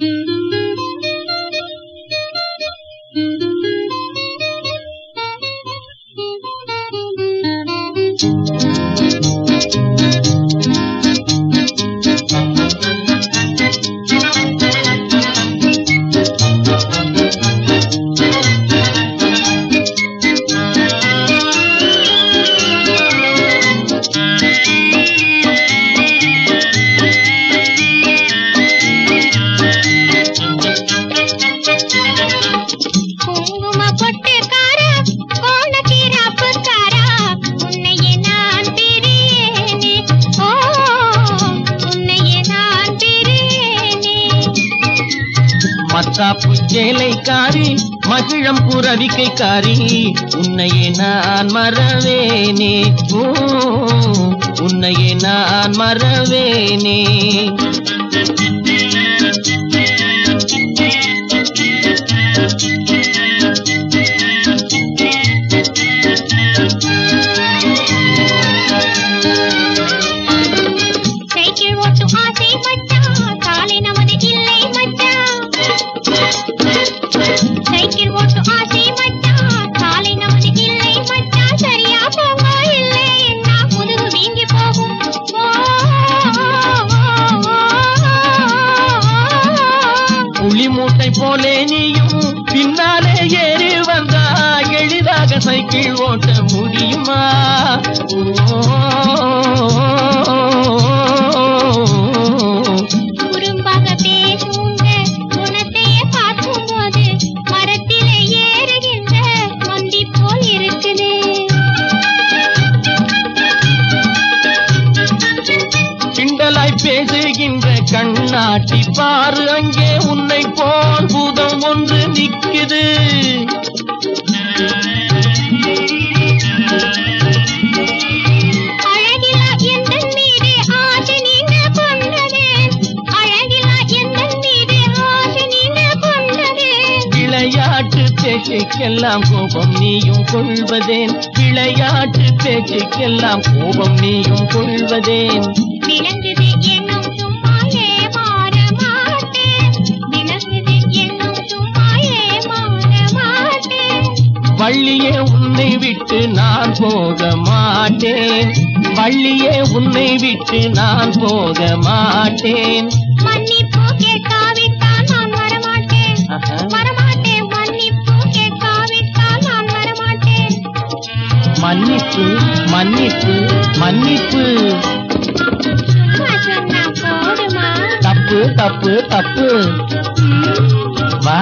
Mm-hmm. மத்தாப்பு சேலைக்காரி மகிழம் புறவிக்கைக்காரி உன்னையே நான் மறவேனே. உன்னையே நான் மறவேனே. சைக்கிள் ஓட்ட முடியுமா? பேசுகின்ற கண்ணாட்டி பாரு அங்கே உன்னை போல் பூதம் ஒன்று நிக்குது பேச்சுக்கெல்லாம் கோபம் நீயும் கொள்வதேன். விளையாட்டு பேச்சுக்கெல்லாம் கோபம் நீயும் கொள்வதேன். வள்ளியே உன்னை விட்டு நான் போக மாட்டேன். வள்ளியே உன்னை விட்டு நான் போக மாட்டேன். மன்னிப்பு மன்னிப்பு மன்னிப்பு மன்னிப்பு. தப்பு தப்பு தப்பு. வா.